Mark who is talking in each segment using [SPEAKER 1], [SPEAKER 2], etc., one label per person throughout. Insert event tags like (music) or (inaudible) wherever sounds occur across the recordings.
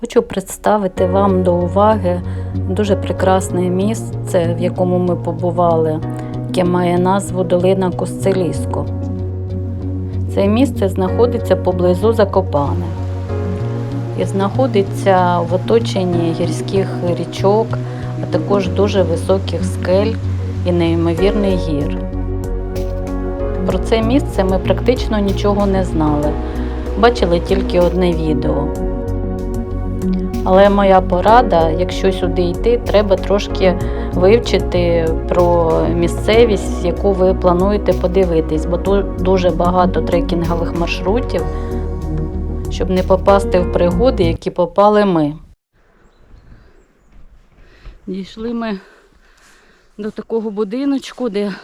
[SPEAKER 1] Хочу представити вам до уваги дуже прекрасне місце, в якому ми побували, яке має назву Долина Косцелісько. Це місце знаходиться поблизу Закопане і знаходиться в оточенні гірських річок, а також дуже високих скель і неймовірний гір. Про це місце ми практично нічого не знали, бачили тільки одне відео. Але моя порада, якщо сюди йти, треба трошки вивчити про місцевість, яку ви плануєте подивитись, бо тут дуже багато трекінгових маршрутів, щоб не попасти в пригоди, які попали ми. Дійшли ми до такого будиночку, де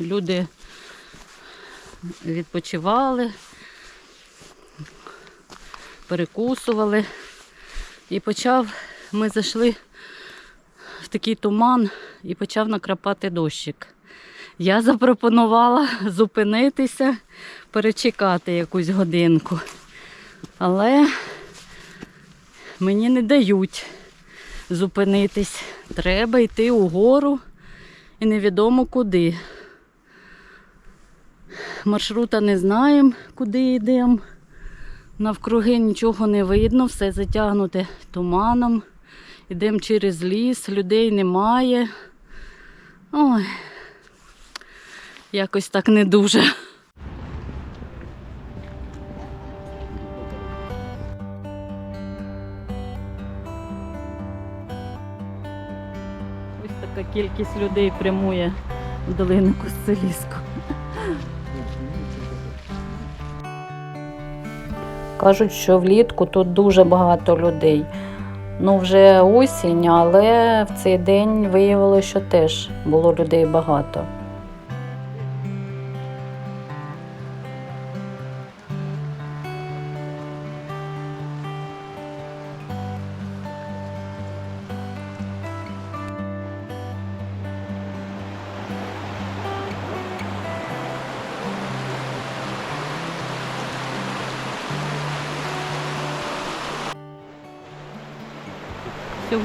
[SPEAKER 1] люди відпочивали, перекусували. І почав, ми зайшли в такий туман і почав накрапати дощик. Я запропонувала зупинитися, перечекати якусь годинку. Але мені не дають зупинитись. Треба йти угору і невідомо куди. Маршрута не знаємо, куди йдемо. Навкруги нічого не видно, все затягнуте туманом. Йдемо через ліс, людей немає. Ой, якось так не дуже. Ось така кількість людей прямує в долину Костеліску. Кажуть, що влітку тут дуже багато людей. Ну, вже осінь, але в цей день виявилося, що теж було людей багато.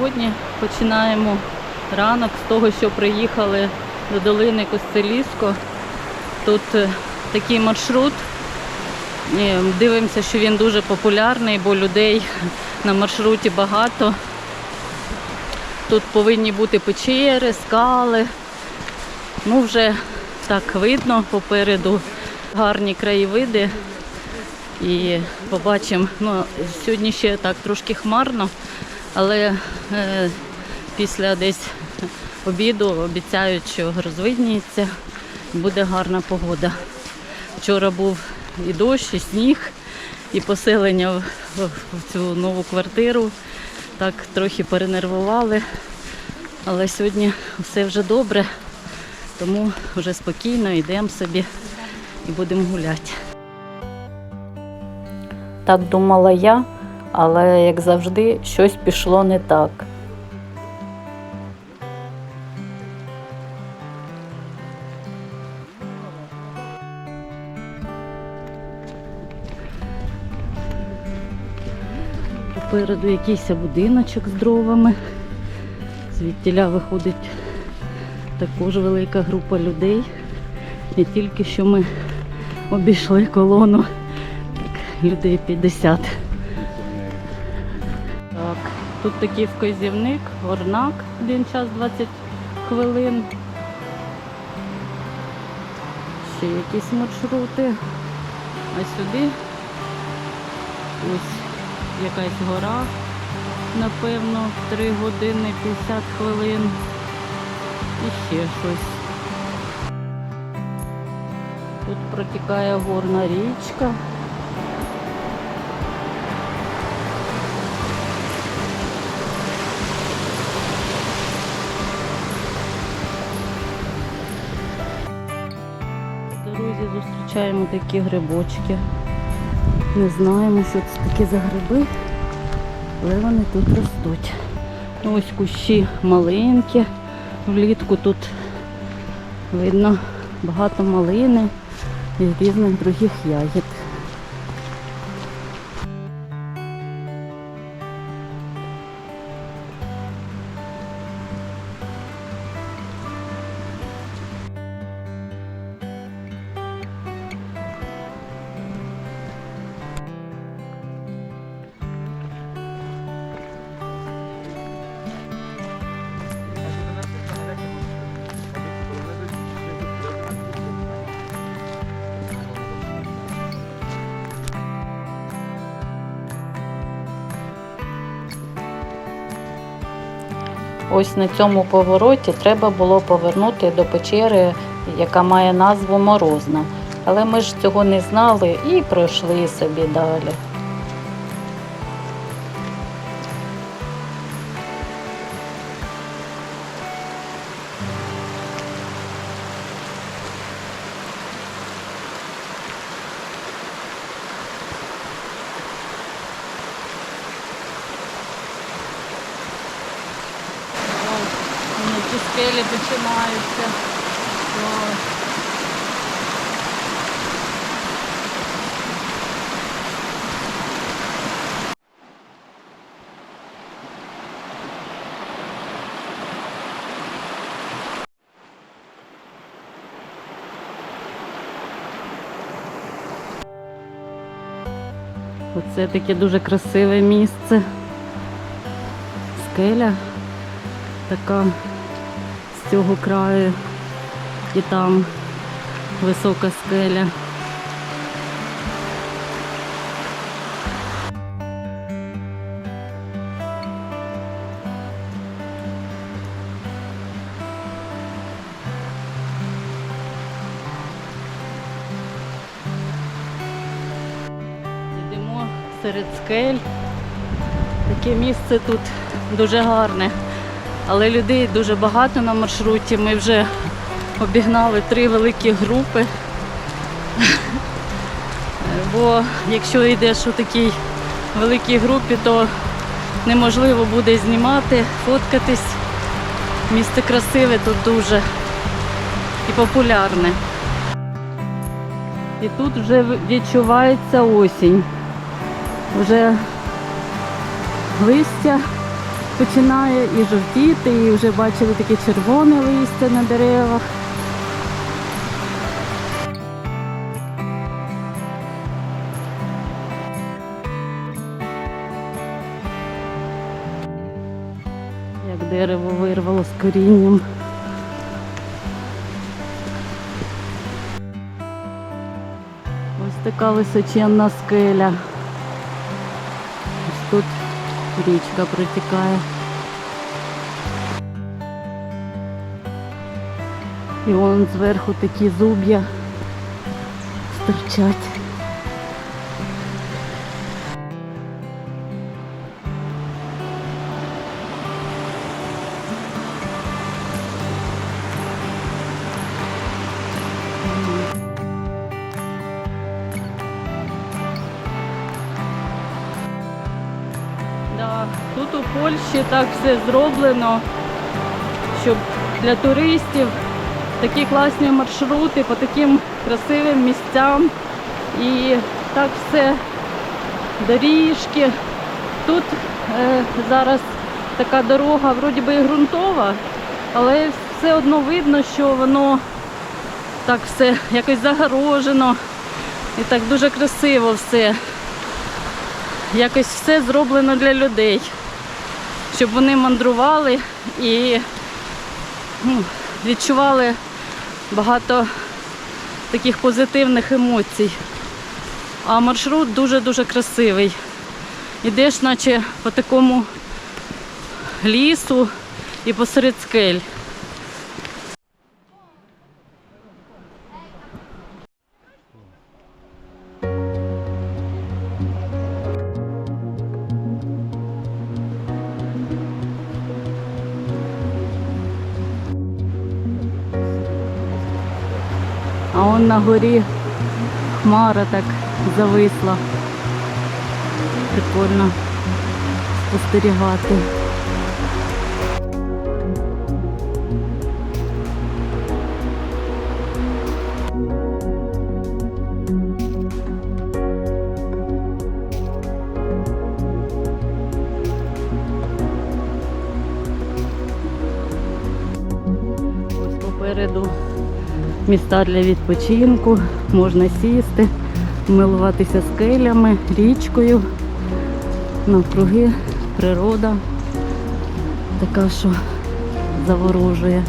[SPEAKER 1] Сьогодні починаємо ранок з того, що приїхали до долини Костелісько. Тут е, такий маршрут. Е, Дивимося, що він дуже популярний, бо людей на маршруті багато. Тут повинні бути печери, скали. Ну, вже так видно попереду гарні краєвиди. І побачимо, ну, сьогодні ще так трошки хмарно, але е, після десь обіду обіцяють, що розвидніється, буде гарна погода. Вчора був і дощ, і сніг, і поселення в, в, цю нову квартиру. Так трохи перенервували, але сьогодні все вже добре, тому вже спокійно йдемо собі і будемо гуляти. Так думала я, але як завжди, щось пішло не так. Попереду якийсь будиночок з дровами. Звідтіля виходить також велика група людей. І тільки що ми обійшли колону людей 50. Тут такий вказівник, орнак, один час 20 хвилин. Ще якісь маршрути. А сюди ось якась гора, напевно, 3 години 50 хвилин. І ще щось. Тут протікає горна річка. Дорозі такі грибочки. Не знаємо, що це такі за гриби, але вони тут ростуть. Ось кущі малинки. Влітку тут видно багато малини і різних других ягід. Ось на цьому повороті треба було повернути до печери, яка має назву Морозна. Але ми ж цього не знали і пройшли собі далі. Ці починаються. Оце таке дуже красиве місце. Скеля така з цього краю і там висока скеля. Йдемо серед скель. Таке місце тут дуже гарне. Але людей дуже багато на маршруті. Ми вже обігнали три великі групи. (laughs) Бо якщо йдеш у такій великій групі, то неможливо буде знімати, фоткатись. Місце красиве тут дуже і популярне. І тут вже відчувається осінь. Вже листя починає і жовтіти, і вже бачили таке червоне листя на деревах. Як дерево вирвало з корінням. Ось така височенна скеля. Річка протікає. І вон зверху такі зуб'я стирчать. Тут у Польщі так все зроблено, щоб для туристів такі класні маршрути по таким красивим місцям. І так все доріжки. Тут е, зараз така дорога, вроді би і ґрунтова, але все одно видно, що воно так все якось загорожено і так дуже красиво все. Якось все зроблено для людей, щоб вони мандрували і ну, відчували багато таких позитивних емоцій. А маршрут дуже-дуже красивий. Ідеш, наче по такому лісу і посеред скель. На горі хмара так зависла. Прикольно спостерігати. Міста для відпочинку, можна сісти, милуватися скелями, річкою, навкруги природа така, що заворожує.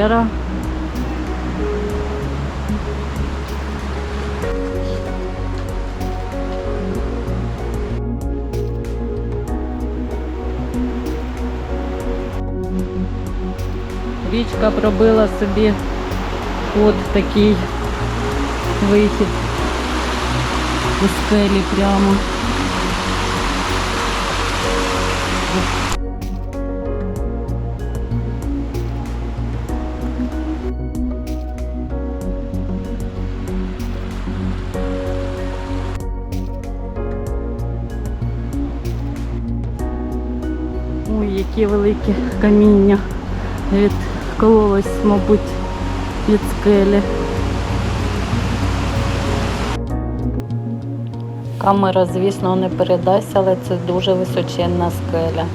[SPEAKER 1] печера. Річка пробила собі от такий вихід у скелі прямо. Ой, які великі каміння відкололось, мабуть, від скелі. Камера, звісно, не передасть, але це дуже височенна скеля.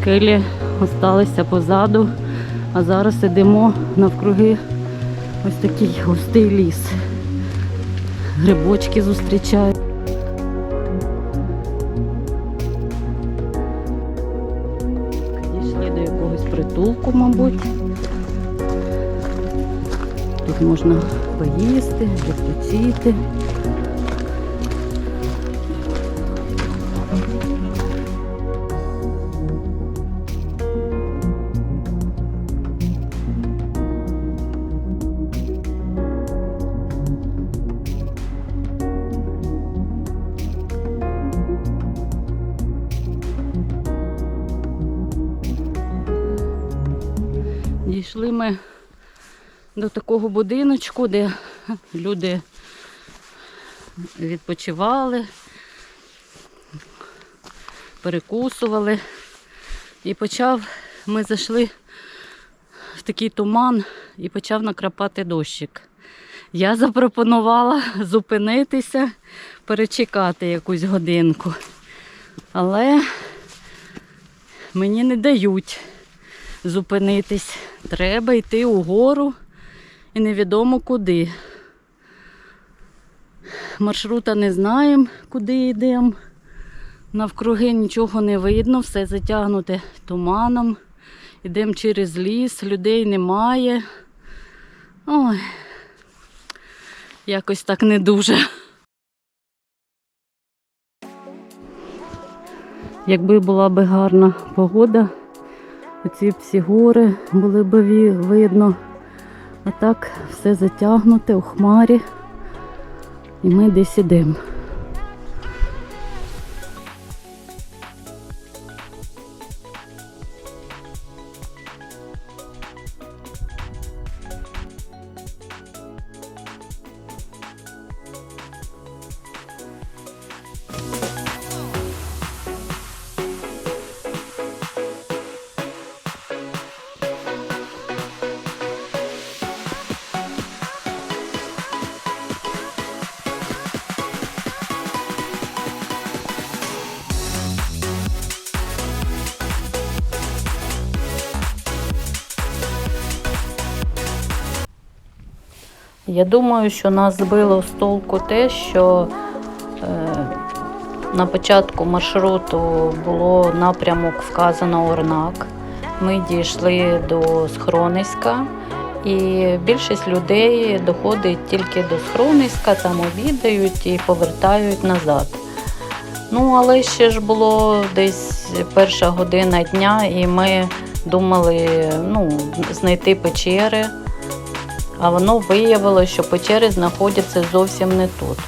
[SPEAKER 1] Скелі осталися позаду, а зараз йдемо навкруги ось такий густий ліс. Грибочки зустрічають. Поїсти, відпочити. Дійшли ми до такого будиночку, де люди відпочивали, перекусували. І почав, ми зайшли в такий туман і почав накрапати дощик. Я запропонувала зупинитися, перечекати якусь годинку. Але мені не дають зупинитись. Треба йти угору і невідомо куди. Маршрута не знаємо, куди йдемо. Навкруги нічого не видно, все затягнуте туманом. Йдемо через ліс, людей немає. Ой, якось так не дуже. Якби була би гарна погода, оці всі гори були б видно. А так все затягнуте у хмарі. І ми десь ідемо. Я думаю, що нас збило з толку те, що е, на початку маршруту було напрямок вказано Орнак. Ми дійшли до Схрониська, і більшість людей доходить тільки до Схрониська, там обідають і повертають назад. Ну, але ще ж було десь перша година дня, і ми думали ну, знайти печери. А воно виявилося, що печери знаходяться зовсім не тут.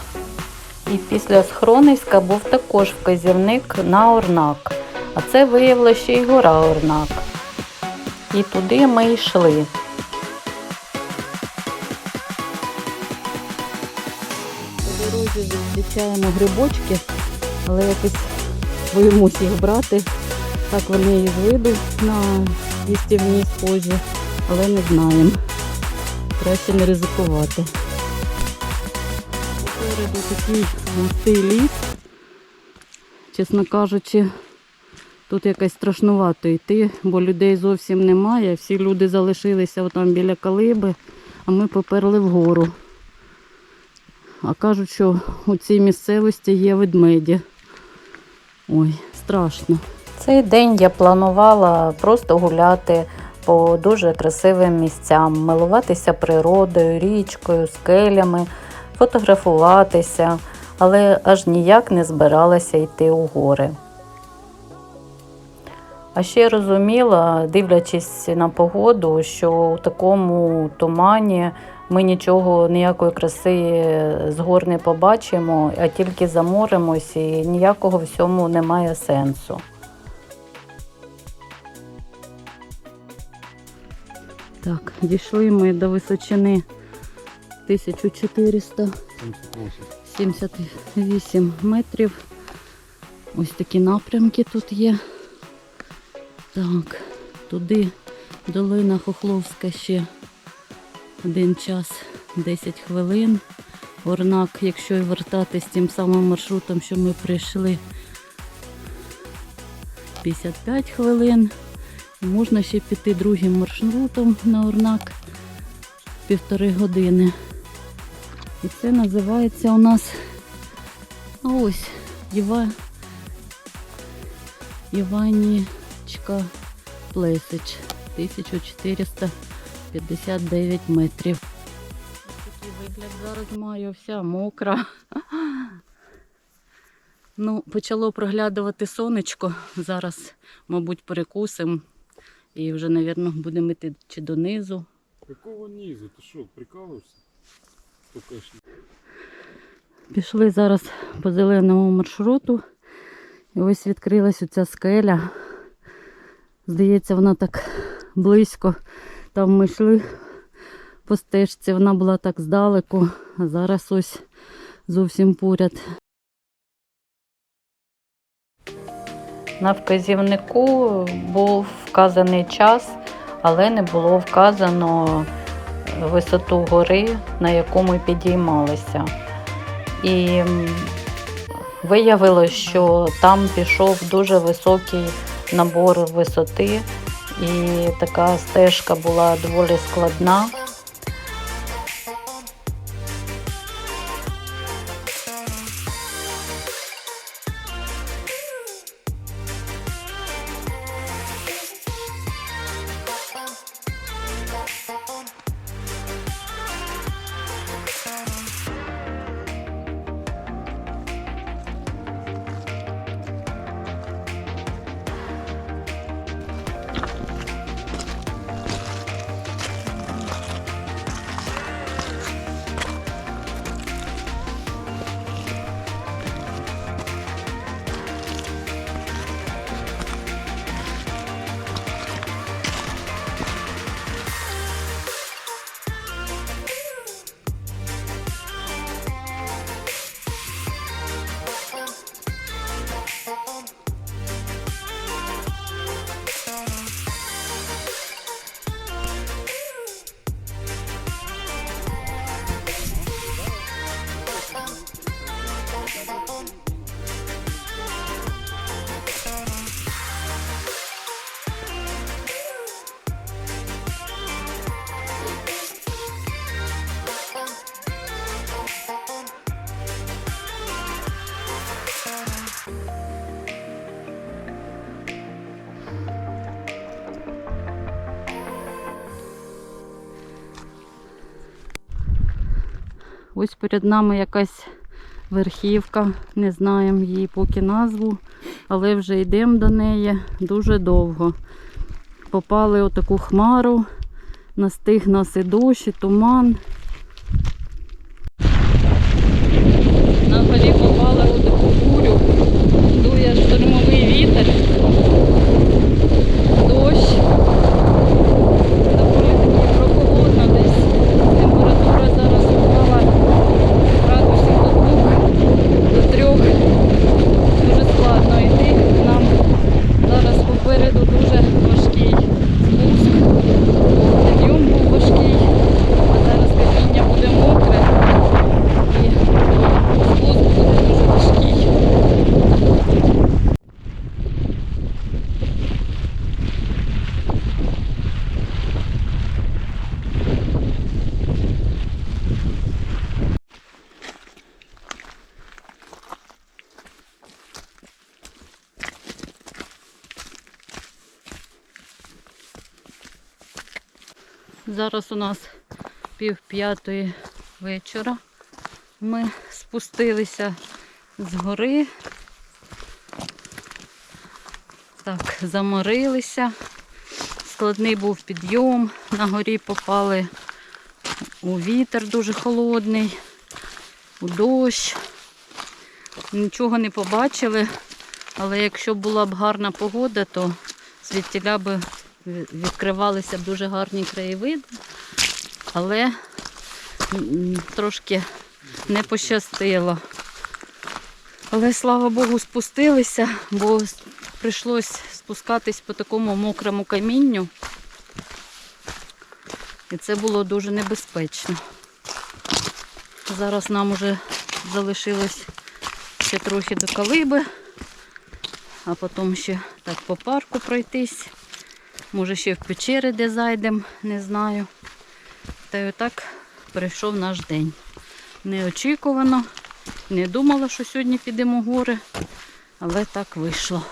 [SPEAKER 1] І після Схрониська був також вказівник на Орнак. А це виявилося ще й гора Орнак. І туди ми йшли. По дорозі зустрічаємо грибочки, але якось боїмося їх брати. Так вони і з виду на їстівні схожі, але не знаємо. Краще не ризикувати. Попереду такий густий ліс. Чесно кажучи, тут якось страшнувато йти, бо людей зовсім немає. Всі люди залишилися отам біля калиби, а ми поперли вгору. А кажуть, що у цій місцевості є ведмеді. Ой, страшно.
[SPEAKER 2] Цей день я планувала просто гуляти по дуже красивим місцям, милуватися природою, річкою, скелями, фотографуватися, але аж ніяк не збиралася йти у гори. А ще розуміла, дивлячись на погоду, що у такому тумані ми нічого, ніякої краси з гор не побачимо, а тільки заморимось, і ніякого в цьому немає сенсу.
[SPEAKER 1] Так, дійшли ми до височини 1478 метрів. Ось такі напрямки тут є. Так, туди долина Хохловська ще один час 10 хвилин. Орнак, якщо і вертатись тим самим маршрутом, що ми прийшли 55 хвилин. Можна ще піти другим маршрутом на Орнак півтори години. І це називається у нас ось Єва... Іванічка Плесич 1459 метрів. Ось Такий вигляд зараз маю, вся мокра. Ну, почало проглядувати сонечко. Зараз, мабуть, перекусимо і вже, мабуть, будемо йти чи донизу.
[SPEAKER 3] Какого низу? Прикалываешься? Только ж
[SPEAKER 1] Пішли зараз по зеленому маршруту. І ось відкрилась оця скеля. Здається, вона так близько. Там ми йшли по стежці, вона була так здалеку, а зараз ось зовсім поряд.
[SPEAKER 2] На вказівнику був вказаний час, але не було вказано висоту гори, на яку ми підіймалися. І виявилось, що там пішов дуже високий набор висоти, і така стежка була доволі складна.
[SPEAKER 1] Ось перед нами якась верхівка, не знаємо її поки назву, але вже йдемо до неї дуже довго. Попали у таку хмару, настиг нас і дощ, і туман. На горі попали у таку бурю, дує штормовий вітер, дощ. Доволі таки прохолодно десь. Температура зараз впала градусів до двох, до трьох. Дуже складно йти. Нам зараз попереду дуже важкий спуск. Підйом був важкий, а зараз Зараз у нас пів п'ятої вечора. Ми спустилися з гори. Так, заморилися. Складний був підйом. На горі попали у вітер дуже холодний, у дощ. Нічого не побачили, але якщо була б гарна погода, то звідтіля би відкривалися дуже гарні краєвиди. Але трошки не пощастило. Але слава Богу, спустилися, бо прийшлось спускатись по такому мокрому камінню. І це було дуже небезпечно. Зараз нам уже залишилось ще трохи до калиби, а потім ще так по парку пройтись. Може ще в печери де зайдемо, не знаю. Та й отак прийшов наш день. Неочікувано. Не думала, що сьогодні підемо в гори, але так вийшло.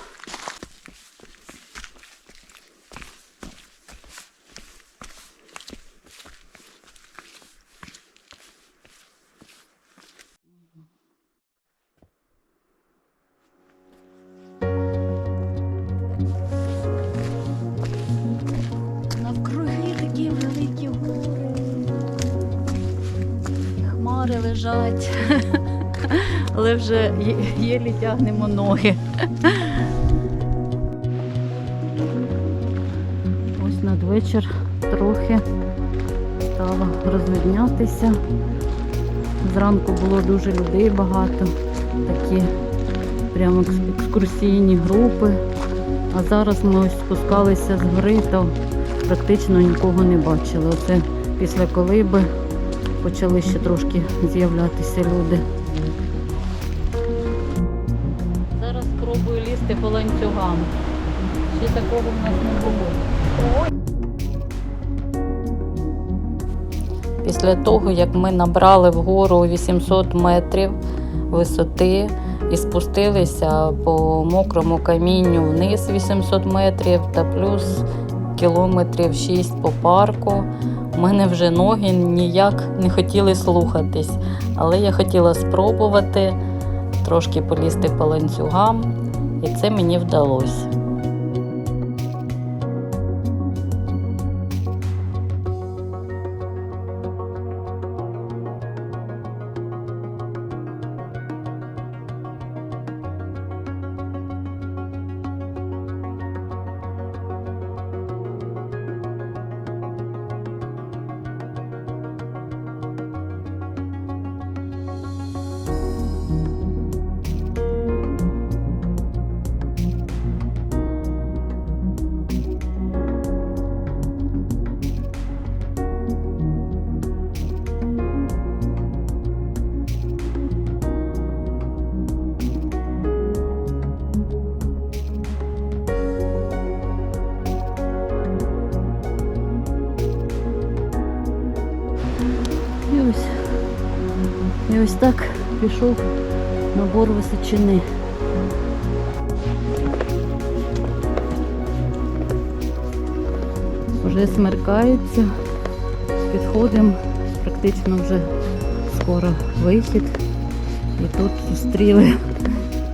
[SPEAKER 1] Лежать. (laughs) Але вже єлі тягнемо ноги. Ось надвечір трохи стало розвиднятися. Зранку було дуже людей багато, такі прямо екскурсійні групи. А зараз ми ось спускалися з гори, то практично нікого не бачили. Оце після колиби почали ще трошки з'являтися люди. Зараз спробую лізти по ланцюгам. Ще такого в нас не було.
[SPEAKER 2] Після того, як ми набрали вгору 800 метрів висоти і спустилися по мокрому камінню вниз 800 метрів та плюс кілометрів 6 по парку, у мене вже ноги ніяк не хотіли слухатись. Але я хотіла спробувати трошки полізти по ланцюгам, і це мені вдалося.
[SPEAKER 1] Ось так пішов набор височини. Вже смеркається, підходимо, практично вже скоро вихід. І тут зустріли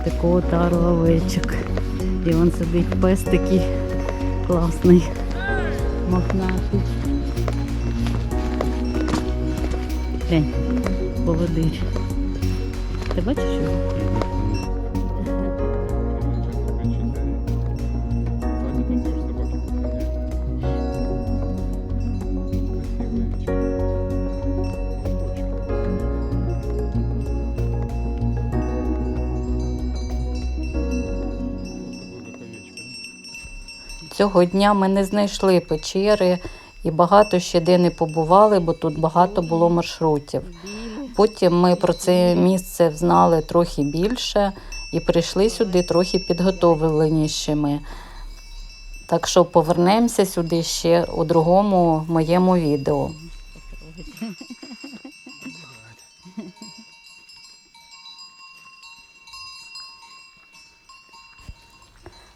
[SPEAKER 1] такого тару овечок. І він сидить пес такий класний, мохнатий. Глянь, поводир. Ти бачиш його?
[SPEAKER 2] Цього дня ми не знайшли печери і багато ще де не побували, бо тут багато було маршрутів. Потім ми про це місце знали трохи більше і прийшли сюди трохи підготовленішими. Так що повернемося сюди ще у другому моєму відео.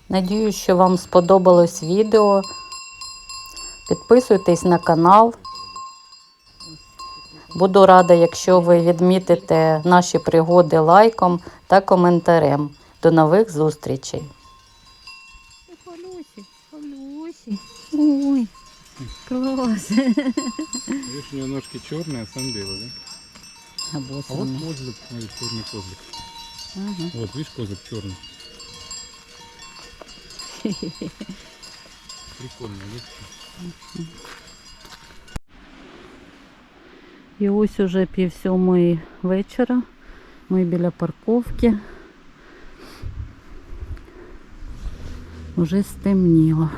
[SPEAKER 2] Надію, що вам сподобалось відео. Підписуйтесь на канал. Буду рада, якщо ви відмітите наші пригоди лайком та коментарем. До нових зустрічей!
[SPEAKER 1] Полюсі, полюсі. Ой, клас.
[SPEAKER 3] Видишь, у него ножки черные, а сам белый, да?
[SPEAKER 1] А
[SPEAKER 3] А вот козлик, смотри, черный козлик.
[SPEAKER 1] Ага.
[SPEAKER 3] Вот, видишь, козлик черный. (laughs) Прикольно, да?
[SPEAKER 1] І ось уже пів сьомої вечора. Ми біля парковки. Уже стемніло.